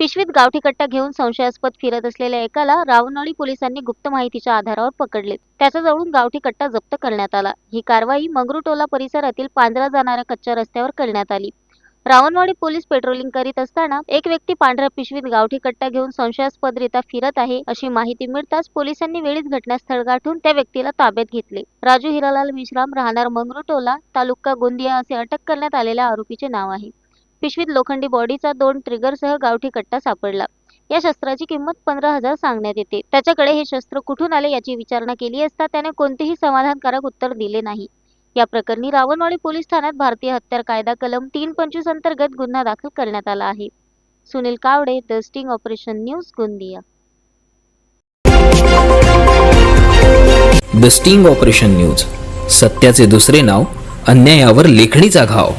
पिशवीत गावठी कट्टा घेऊन संशयास्पद फिरत असलेल्या एकाला रावणवाडी पोलिसांनी गुप्त माहितीच्या आधारावर पकडले. त्याच्याजवळून गावठी कट्टा जप्त करण्यात आला. ही कारवाई मंगरुटोला परिसरातील पांढरा जाणाऱ्या कच्च्या रस्त्यावर करण्यात आली. रावणवाडी पोलीस पेट्रोलिंग करीत असताना एक व्यक्ती पांढऱ्या पिशवीत गावठी कट्टा घेऊन संशयास्पदरित्या फिरत आहे अशी माहिती मिळताच पोलिसांनी वेळीच घटनास्थळ गाठून त्या व्यक्तीला ताब्यात घेतले. राजू हिरालाल मिश्राम राहणार मंगरुटोला तालुका गोंदिया असे अटक करण्यात आलेल्या आरोपीचे नाव आहे. पिशवीत लोखंडी बॉडीचा दोन ट्रिगरसह गावठी कट्टा सापडला. या शस्त्राची किंमत पंधरा हजार सांगण्यात येते. त्याच्याकडे हे शस्त्र कुठून आले याची विचारणा केली असता त्याने कोणतेही समाधानकारक उत्तर दिले नाही. या प्रकरणी रावणवाडी पोलीस ठाण्यात भारतीय हत्यार कायदा कलम तीन पंचवीस अंतर्गत गुन्हा दाखल करण्यात आला आहे. Sunil Kawade the sting operation news Gondia. The sting operation news. सत्याचे दुसरे नाव अन्यायावर लेखणीचा घाव.